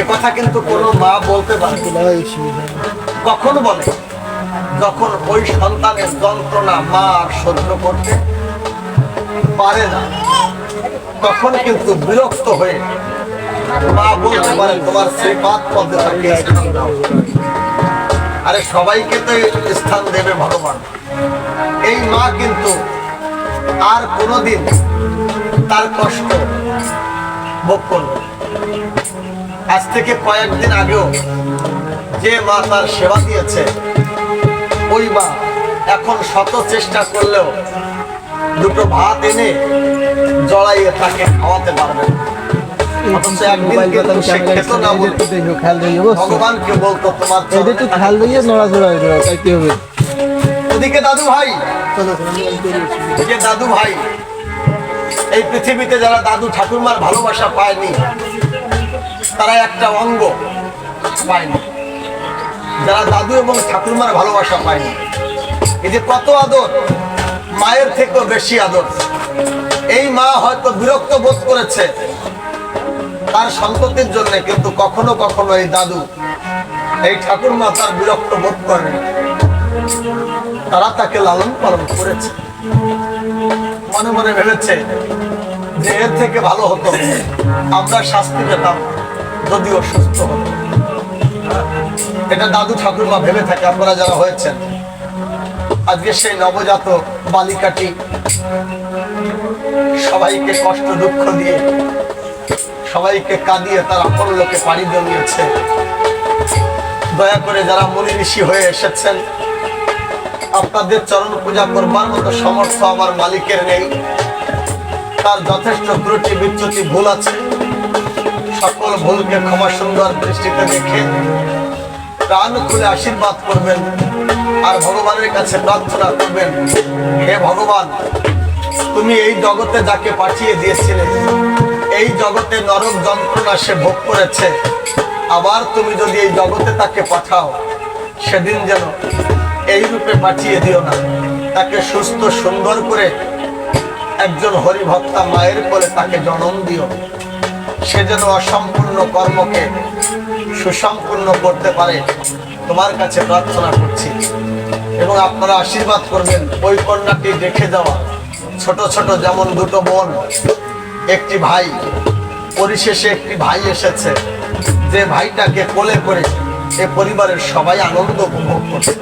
এ কথা কিন্তু কোনো মা বলতে পারে না। কখন বলে যখন ওই সন্তানের যন্ত্রণা মা আর সহ্য করতে পারে না তখন কিন্তু বিরক্ত হয়ে মা বলতে পারে তোমার সেই পাত পথে থাকে স্থান দাও। আরে সবাইকে তো স্থান দেবে ভগবান এই মা কিন্তু আর কোনোদিন তার কষ্ট ভোগ করবে। আজ থেকে কয়েকদিন আগেও যে মা তার সেবা দিয়েছে ওই মা এখন শত চেষ্টা করলেও দুটো ভাত এনে জড়াইয়ে তাকে খাওয়াতে পারবে দাদু ভাই দাদু ভাই এই পৃথিবীতে যারা দাদু ঠাকুরমার ভালোবাসা পায়নি তারা একটা অঙ্গ পায়নি। যারা দাদু এবং ঠাকুরমার ভালোবাসা পায়নি। এই যে কত আদর, মায়ের থেকেও বেশি আদর। এই মা হয়তো বিরক্ত বোধ করেছে। তার সন্ততির জন্য কিন্তু কখনো কখনো এই দাদু, এই ঠাকুরমা তার বিরক্ত বোধ করেন। তারা তাকে লালন পালন করেছে। মনে মনে ভেবেছে যে এর থেকে ভালো হতো। আমরা শাস্তি পেতাম। যদিও সুস্থ হতো এটা দাদু ঠাকুরমা ভেবে থাকে, আপনারা যারা হয়েছেন। আজকে সেই নবজাত বালিকাটি সবাইকে কষ্ট দুঃখ দিয়ে, সবাইকে কাঁদিয়ে তার আপন লোকে পাড়ি জমিয়েছে। দয়া করে যারা মনি ঋষি হয়ে এসেছেন, আপনাদের চরণ পূজা করবার মতো সমর্থ আমার মালিকের নেই। তার যথেষ্ট ত্রুটি বিচ্যুতি ভুল আছে। সকল ভুলকে ক্ষমা সুন্দর দৃষ্টিতে দেখে প্রাণ খুলে আশীর্বাদ করবেন আর ভগবানের কাছে প্রার্থনা করবেন, হে ভগবান, তুমি এই জগতে যাকে পাঠিয়ে দিয়েছিলে, এই জগতে নরক যন্ত্রণা সে ভোগ করেছে। আবার তুমি যদি এই জগতে তাকে পাঠাও, সেদিন যেন এই রূপে পাঠিয়ে দিও না। তাকে সুস্থ সুন্দর করে একজন হরিভক্তা মায়ের কোলে তাকে জনম দিও। সে যেন অসম্পূর্ণ কর্মকে সুসম্পূর্ণ করতে পারে, তোমার কাছে প্রার্থনা করছি। এবং আপনারা আশীর্বাদ করবেন, ওই কন্যাটি রেখে যাওয়া। ছোট ছোট যেমন দুটো বোন, একটি ভাই, পরিশেষে একটি ভাই এসেছে। যে ভাইটাকে কোলে করে এ পরিবারের সবাই আনন্দ উপভোগ করছে।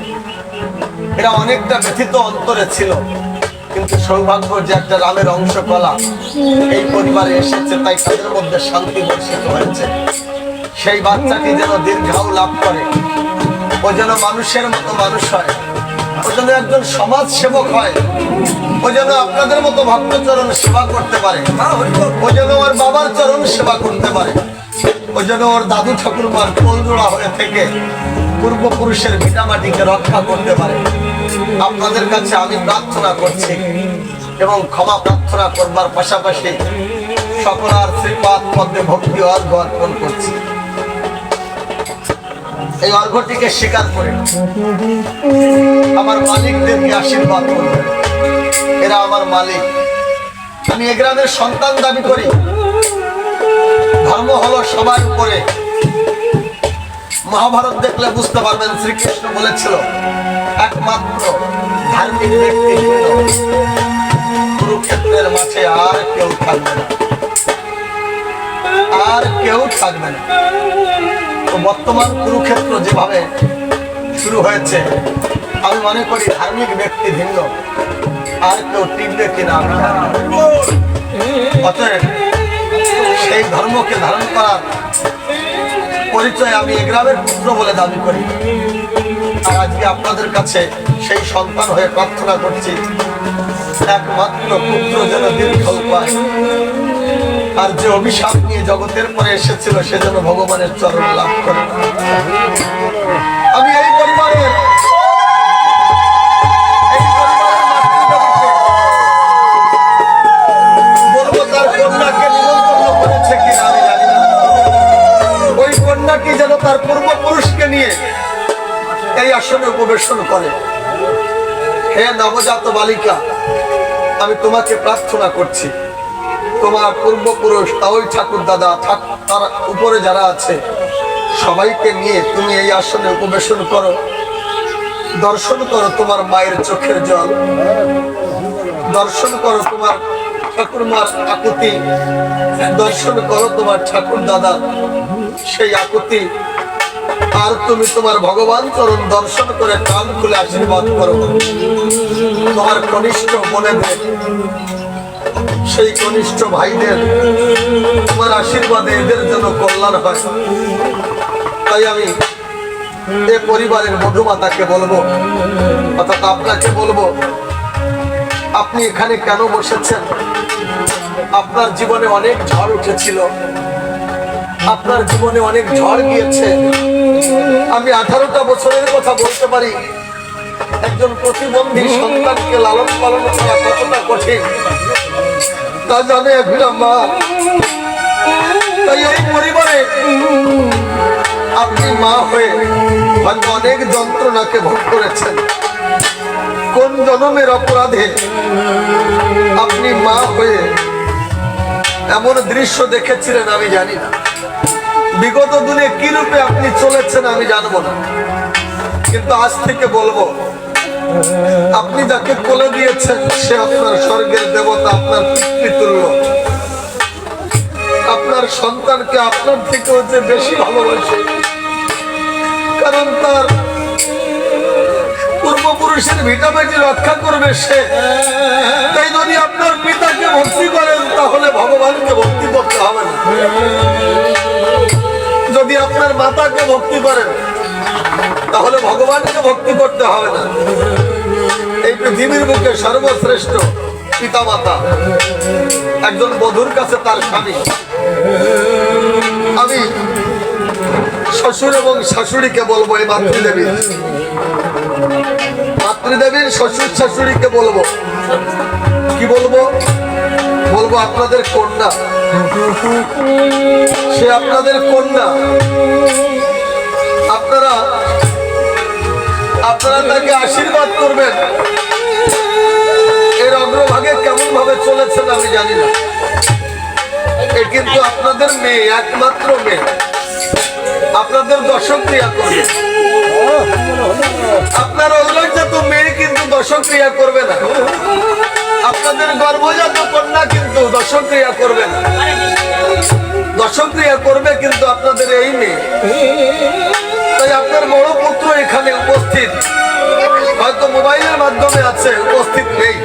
এরা অনেকটা ব্যথিত অন্তরে ছিল। কিন্তু সৌভাগ্য যে একটা রামের অংশ কলা এই পরিবারে এসেছে, তাই তাদের মধ্যে শান্তি বর্ষিত হয়েছে। সেই বাচ্চাটি যেন দীর্ঘাও লাভ করে, ও যেন মানুষের মতো মানুষ হয়, ও যেন একজন সমাজ সেবক হয়, ও যেন আপনাদের মতো ভক্তচরণ সেবা করতে পারে, ও যেন ওর বাবার চরণ সেবা করতে পারে, ও যেন ওর দাদু ঠাকুরমার কোলজোড়া হয়ে থেকে পূর্বপুরুষের ভিটামাটিকে রক্ষা করতে পারে। আপনাদের কাছে আমি প্রার্থনা করছি এবং ক্ষমা প্রার্থনা করবার পাশাপাশি সকলার শ্রীপাদ পদ্মে ভক্তি অর্ঘ অর্পণ করছি। এই অর্ঘটিকে স্বীকার করে আমার মালিকদেরকে আশীর্বাদ করবেন এরা আমার মালিক। আমি এ গ্রামের সন্তান দাবি করি। ধর্ম হলো সবার উপরে। মহাভারত দেখলে বুঝতে পারবেন শ্রীকৃষ্ণ বলেছিল একমাত্র ধার্মিক ব্যক্তি হলো কুরুক্ষেত্রের মাঠে আর কেউ থাকবে না। আর কেউ থাকবে না। তো বর্তমান কুরুক্ষেত্র যেভাবে শুরু হয়েছে, আমি মনে করি ধার্মিক ব্যক্তি ভিন্ন। আর কেউ টিকবে কিনা অতএব সেই ধর্মকে ধারণ করার পরিচয় আমি গ্রামের পুত্র বলে দাবি করি। আজকে আপনাদের কাছে সেই সন্তান হয়ে প্রার্থনা করছি। একমাত্র পুত্র যেন দীর্ঘ পায়। আর যে অভিশাপ নিয়ে জগতের পরে এসেছিল, সে যেন ভগবানের চরণ লাভ করে। আমি এই পরিবারের এই উপবেশন করে। হে নবজাত বালিকা, আমি তোমাকে প্রার্থনা করছি। তোমার পূর্বপুরুষ তাওই ঠাকুর দাদা তার উপরে যারা আছে, সবাইকে নিয়ে তুমি এই আসনে উপবেশন করো। দর্শন করো তোমার মায়ের চোখের জল। দর্শন করো তোমার ঠাকুরমার আকুতি। দর্শন করো তোমার ঠাকুর দাদা, সেই আকুতি আর তুমি তোমার ভগবান চরণ দর্শন করে কান খুলে আশীর্বাদ করো। তোমার কনিষ্ঠ বোনেদের সেই কনিষ্ঠ ভাইদের তোমার আশীর্বাদে এদের যেন কল্যাণ হয়। তাই আমি এ পরিবারের মধুমাতাকে বলব, অর্থাৎ আপনাকে বলব, আপনি এখানে কেন বসেছেন? আপনার জীবনে অনেক ঝড় উঠেছিল। আপনার জীবনে অনেক ঝড় গিয়েছে। আমি আঠারোটা বছরের কথা বলতে পারি। একজন প্রতিবন্ধী সন্তানকে লালন পালন করা কতটা কঠিন, তা জানে একজন মা। তাই এই পরিবারে আপনি মা হয়ে হয়তো অনেক যন্ত্রণাকে ভোগ করেছেন। কোন জনমের অপরাধে আপনি মা হয়ে এমন দৃশ্য দেখেছিলেন আমি জানি না। বিগত দিনে কি রূপে আপনি চলেছেন আমি জানব না। কিন্তু আজ থেকে বলব, আপনি যাকে কোলে দিয়েছেন, সে আপনার স্বর্গের দেবতা, আপনার পিতৃতুল্য। আপনার সন্তানকে আপনার থেকেও যে বেশি ভালোবাসে, কারণ তার পূর্বপুরুষের ভিটামিটি রক্ষা করবে সে। তাই যদি আপনার পিতাকে ভক্তি করেন, তাহলে ভগবানকে ভক্তি করতে হবে না। যদি আপনার মাতাকে ভক্তি করেন, তাহলে ভগবানকে ভক্তি করতে হবে না। এই পৃথিবীর বুকে সর্বশ্রেষ্ঠ পিতা মাতা একজন বধুর কাছে তার স্বামী। আমি শ্বশুর এবং শাশুড়িকে বলব, এই মাতৃদেবী মাতৃদেবীর শ্বশুর শাশুড়িকে বলব। কি বলব? বলব আপনাদের কন্যা। সে আপনাদের কন্যা। আপনারা আপনারা তাকে আশীর্বাদ করবেন। এর অগ্রভাগে কেমন ভাবে চলেছেন আমি জানি না। এ কিন্তু আপনাদের মেয়ে, একমাত্র মেয়ে। আপনাদের দর্শক ক্রিয়া করবে। আপনার অগ্রজাত মেয়ে কিন্তু দর্শক ক্রিয়া করবে না। আপনাদের গর্ভজাত কন্যা কিন্তু দর্শক ক্রিয়া করবে না দর্শক ক্রিয়া করবে কিন্তু আপনাদের এই মেয়ে। তাই আপনার বড় পুত্র এখানে উপস্থিত। হয়তো মোবাইলের মাধ্যমে আছে, উপস্থিত নেই।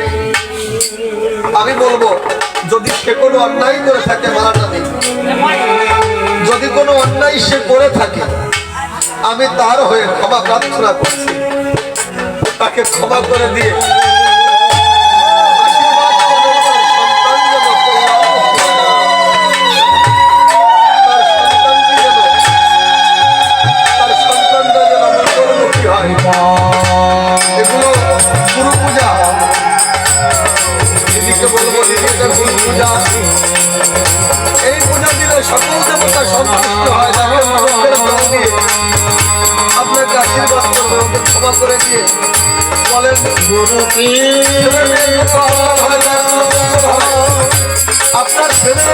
আমি বলব, যদি সে কোনো অন্যায় করে থাকে, মারাটা নেই। যদি কোনো অন্যায় সে করে থাকে, আমি তার হয়ে ক্ষমা প্রার্থনা করছি। তাকে ক্ষমা করে দিয়ে হয়। আপনার ছেলের।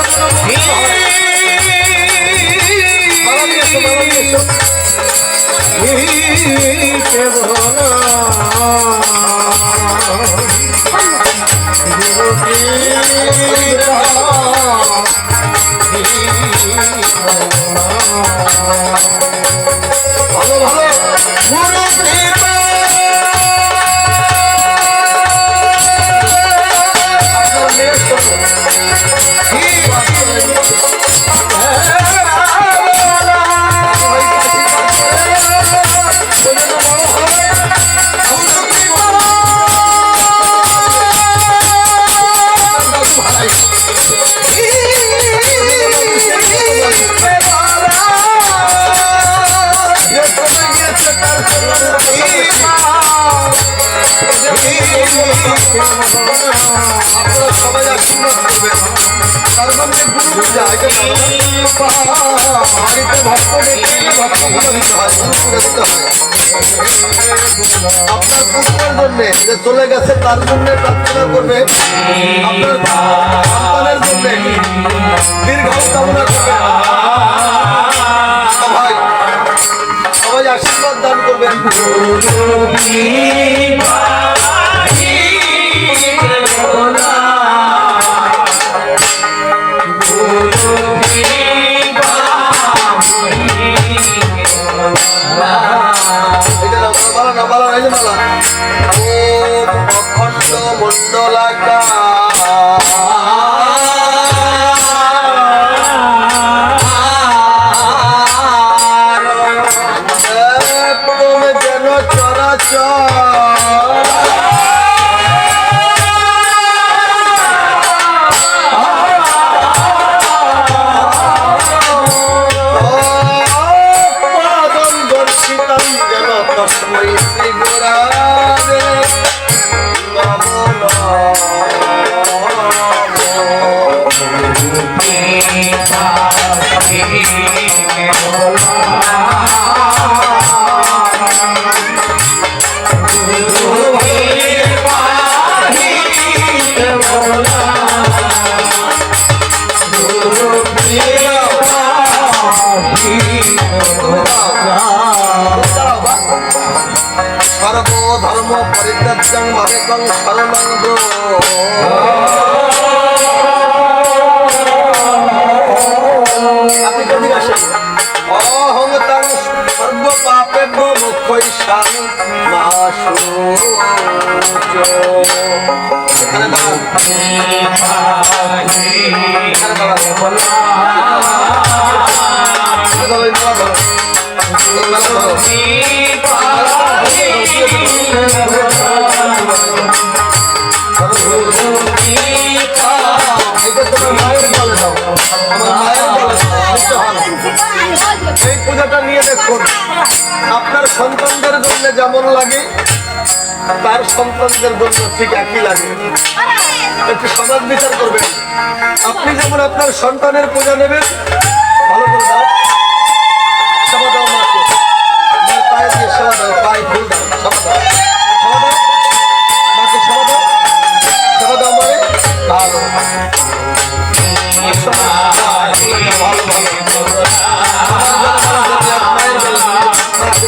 ভালো ভালো যে চলে গেছে তার জন্য প্রার্থনা করবে আপনার জন্য দীর্ঘ কামনা করবে ভাই দান করবেন এটা সর্বধর্ম পরিত্যাজ্যং মামেকং শরণং মুখ্যৈষামি মাসু এখানে দাঁড়ান এই পূজাটা নিয়ে দেখুন। আপনার সন্তানদের জন্য যেমন লাগে, তার সন্তানদের জন্য ঠিক একই লাগে। একটু সমাজ বিচার করবেন। আপনি যেমন আপনার সন্তানের পূজা নেবেন, ভালো করে দাও। সেবা দাও মাকে। পায়ে দিয়ে সেবা দাও, পায়ে ফুল দাও। সেবা দাও। সেবা দাও। মাকে সেবা দাও। সেবা দাও মানে ভালো।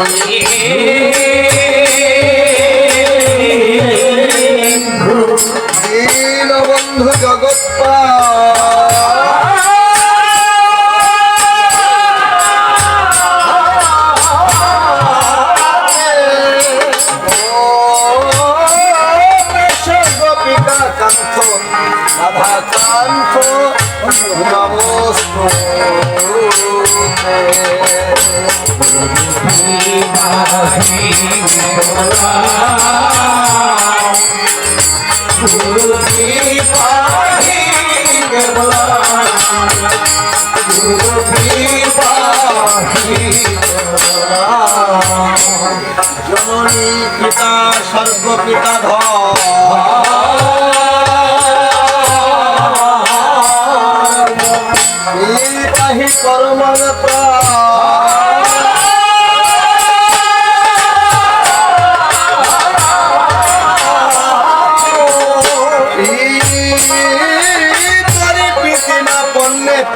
மணியே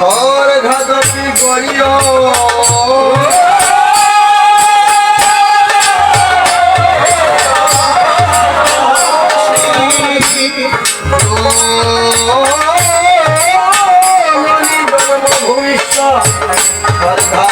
ঘর ঘাতকি করিও জননী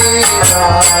বন্ধিরামে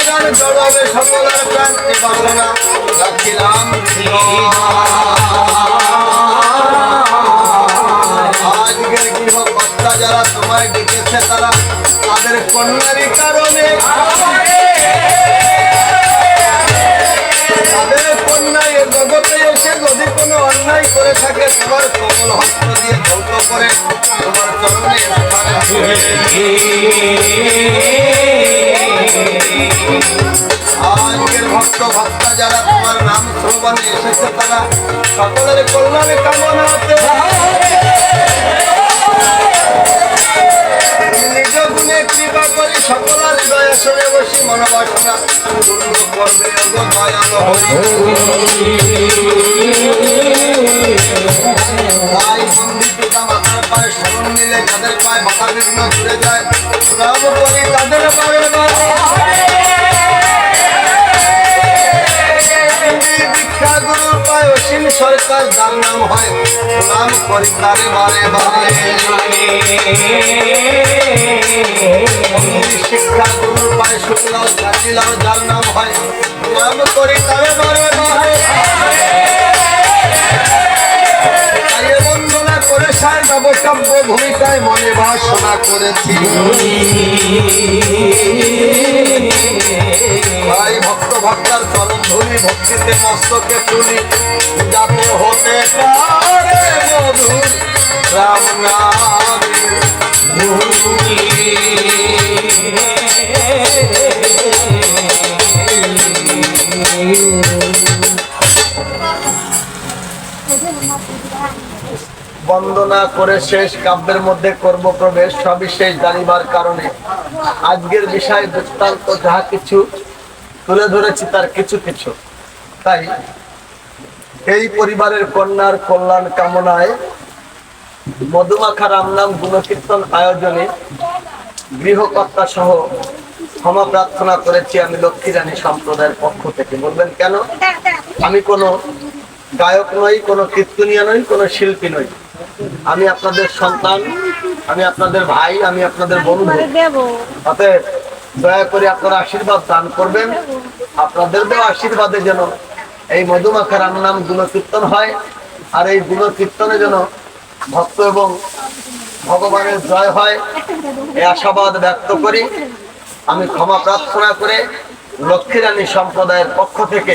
গুণগান জড়াবে সকলের প্রাণ এবার না রাখিলাম আজকের গৃহকর্তা যারা তোমায় ডেকেছে তারা তাদের কন্যারই কারণে তাদের কন্যায় এ জগতে এসে যদি কোনো অন্যায় করে থাকে, তোমার কমল হস্ত দিয়ে ধৌত করে তোমার চরণে আজকের ভক্ত ভক্তা যারা তোমার নাম শ্রবণে এসেছে তারা সকলের কল্যাণে কামনাতে নিজ গুণে কৃপা করি সকল হৃদয় সরে বসি মনোবাসনা করবে দয়াল তাই মিলে যাদের পায়ে মাথা বিঘ্ন ঘুরে যায় তাদের পায়ে সরকার যার নাম হয় নাম করি তারে বারে। বারে শিক্ষা গুরু পায় শুনলাম যার নাম হয় নাম করি তারে বারে করে নবকাব্য ভূমিকায় মনে বাসনা করেছি। ভাই, ভক্ত ভক্তার চরণ ধুলি, ভক্তিতে মস্তকে তুলি, যাতে হতে পারে রাম বন্দনা করে শেষ কাব্যের মধ্যে করব প্রবেশ সবিশেষ জানিবার কারণে। আজকের বিষয় বৃত্তান্ত যাহা কিছু, তুলে ধরেছি তার কিছু কিছু। তাই, এই পরিবারের কন্যার কল্যাণ কামনায় মধুমাখা রামনাম গুণকীর্তন আয়োজনে গৃহকর্তা সহ ক্ষমা প্রার্থনা করেছি আমি লক্ষ্মী রানী সম্প্রদায়ের পক্ষ থেকে। বলবেন কেন? আমি কোনো গায়ক নই, কোনো কীর্তনিয়া নই, কোনো শিল্পী নই। আমি আপনাদের সন্তান আমি আপনাদের ভাই আমি আপনাদের বন্ধু। অতএব দয়া করে আপনারা আশীর্বাদ দান করবেন। আপনাদের দেওয়া আশীর্বাদে যেন এই মধুমাখা রাম নাম গুণকীর্তন হয় আর এই গুণকীর্তনে যেন ভক্ত এবং ভগবানের জয় হয়। এই আশাবাদ ব্যক্ত করি। আমি ক্ষমা প্রার্থনা করে লক্ষ্মীরানী সম্প্রদায়ের পক্ষ থেকে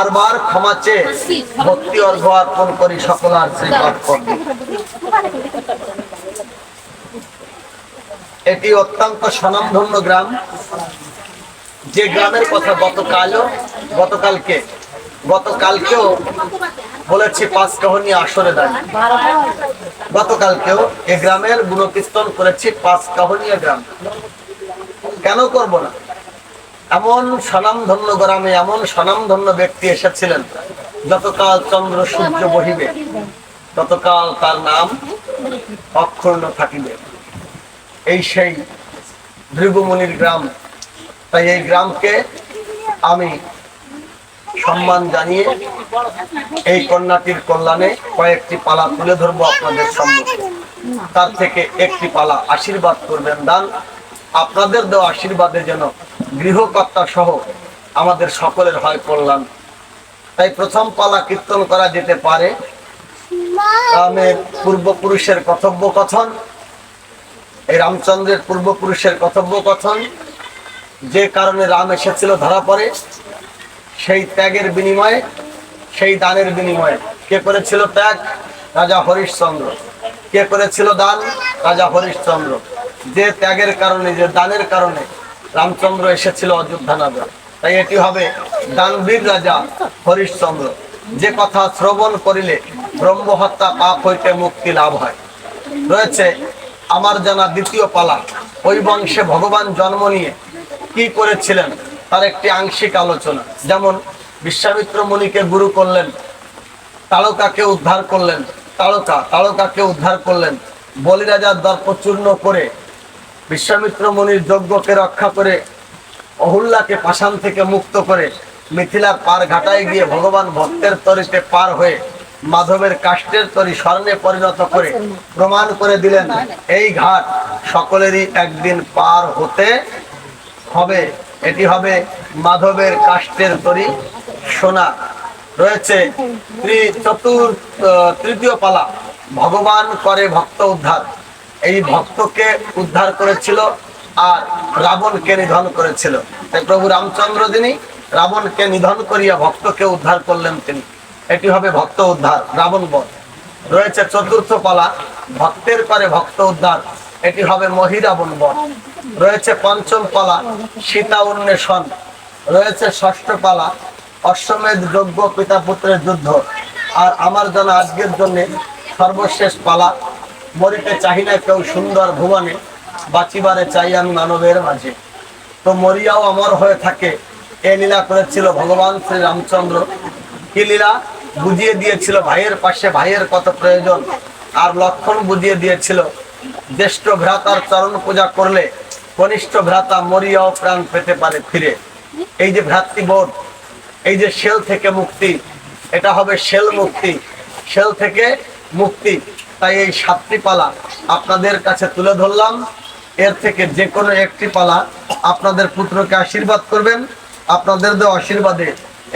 আরবার ক্ষমা চেয়ে ভক্তি অর্ঘ অর্পণ করি সকল আর এটি অত্যন্ত স্বনামধন্য গ্রাম। যে গ্রামের কথা গতকালও, গতকালকে, গতকালকেও বলেছি পাঁচ কাহনি আসরে দাঁড়িয়ে গতকালকেও এ গ্রামের গুণকীর্তন করেছি পাঁচ কাহনিয়া গ্রাম। কেন করব না? এমন স্বনামধন্য গ্রামে এমন স্বনামধন্য ব্যক্তি এসেছিলেন, যতকাল চন্দ্র সূর্য বহিবে, ততকাল তার নাম অক্ষুণ্ণ থাকিবে। এই সেই ভৃগুমুনির গ্রাম। তাই এই গ্রামকে আমি সম্মান জানিয়ে এই কন্যাটির কল্যাণে কয়েকটি পালা তুলে ধরবো আপনাদের সম্মুখে। তার থেকে একটি পালা আশীর্বাদ করবেন, দান আপনাদের দেওয়া আশীর্বাদে যেন গৃহকর্তা সহ আমাদের সকলের হয় কল্যাণ। তাই প্রথম পালা কীর্তন করা যেতে পারে। রামের পূর্বপুরুষের কথোপকথন, এই রামচন্দ্রের পূর্বপুরুষের কথোপকথন, যে কারণে রাম এসেছিল ধরা পড়ে, সেই ত্যাগের বিনিময়ে, সেই দানের বিনিময়ে। কে করেছিল ত্যাগ? রাজা হরিশচন্দ্র। কে করেছিল দান? রাজা হরিশ্চন্দ্র। যে ত্যাগের কারণে, যে দানের কারণে রামচন্দ্র এসেছিল অযোধ্যা নগর তাই এটি হবে দানবীর রাজা হরিশচন্দ্র। যে কথা শ্রবণ করিলে ব্রহ্মহত্যা, পাপ হইতে মুক্তি লাভ হয়। রয়েছে আমার জানা দ্বিতীয় পালা। ওই বংশে ভগবান জন্ম নিয়ে কি করেছিলেন তার একটি আংশিক আলোচনা। যেমন বিশ্বামিত্র মুনিকে গুরু করলেন, তারকাকে উদ্ধার করলেন, তারকা, তারকাকে উদ্ধার করলেন, বলিরাজার দর্প চূর্ণ করে বিশ্বামিত্র মুনির যজ্ঞকে রক্ষা করে অহুল্লাকে পাষাণ থেকে মুক্ত করে মিথিলার পার ঘাটায় গিয়ে ভগবান ভক্তের তরিতে পার হয়ে মাধবের কাষ্টের তরি স্বর্ণে পরিণত করে প্রমাণ করে দিলেন, এই ঘাট সকলেরই একদিন পার হতে হবে। এটি হবে মাধবের কাষ্টের তরি সোনা। রয়েছে তৃতীয় পালা। ভগবান করে ভক্ত উদ্ধার। এই ভক্তকে উদ্ধার করেছিল আর রাবণকে নিধন করেছিল। তাই প্রভু রামচন্দ্র যিনি রাবণকে নিধন করিয়া ভক্তকে উদ্ধার করলেন তিনি। এটি হবে ভক্ত উদ্ধার, রাবণ বধ। রয়েছে চতুর্থ পালা, ভক্তের করে ভক্ত উদ্ধার। এটি হবে মহিরাবণ বধ। রয়েছে পঞ্চম পালা, সীতা উন্মেষণ। রয়েছে ষষ্ঠ পালা, অশ্বমেধ যজ্ঞ পিতা পুত্রের যুদ্ধ। আর আমার জন্য আজকের জন্য সর্বশেষ পালা মরিতে চাহি না কেউ সুন্দর ভুবনে, বাঁচিবারে চাই আমি মানবের মাঝে। তো মরিয়াও অমর হয়ে থাকে, এ লীলা করেছিল ভগবান শ্রী রামচন্দ্র কি লীলা? বুঝিয়ে দিয়েছিল ভাইয়ের পাশে, ভাইয়ের কত প্রয়োজন। আর লক্ষণ বুঝিয়ে দিয়েছিল, জ্যেষ্ঠ ভ্রাতার চরণ পূজা করলে কনিষ্ঠ ভ্রাতা মরিয়াও প্রাণ পেতে পারে ফিরে। এই যে ভ্রাতৃবোধ, এই যে শেল থেকে মুক্তি, এটা হবে শেল মুক্তি। শেল থেকে মুক্তি। তাই এই সাতটি পালা আপনাদের কাছে তুলে ধরলাম। এর থেকে যে কোনো একটি পালা আপনাদের পুত্রকে আশীর্বাদ করবেন। আপনাদের দেওয়া আশীর্বাদে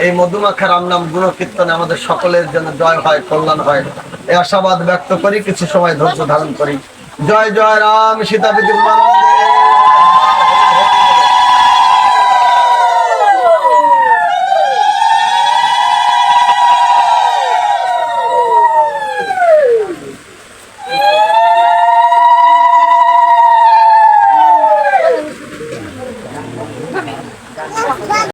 এই মধুমাখা আমনাম নাম গুণকীর্তনে আমাদের সকলের জন্য জয় হয়, কল্যাণ হয়। এই আশাবাদ ব্যক্ত করি, কিছু সময় ধৈর্য ধারণ করি। জয় জয় রাম সীতা বিদ্যুৎ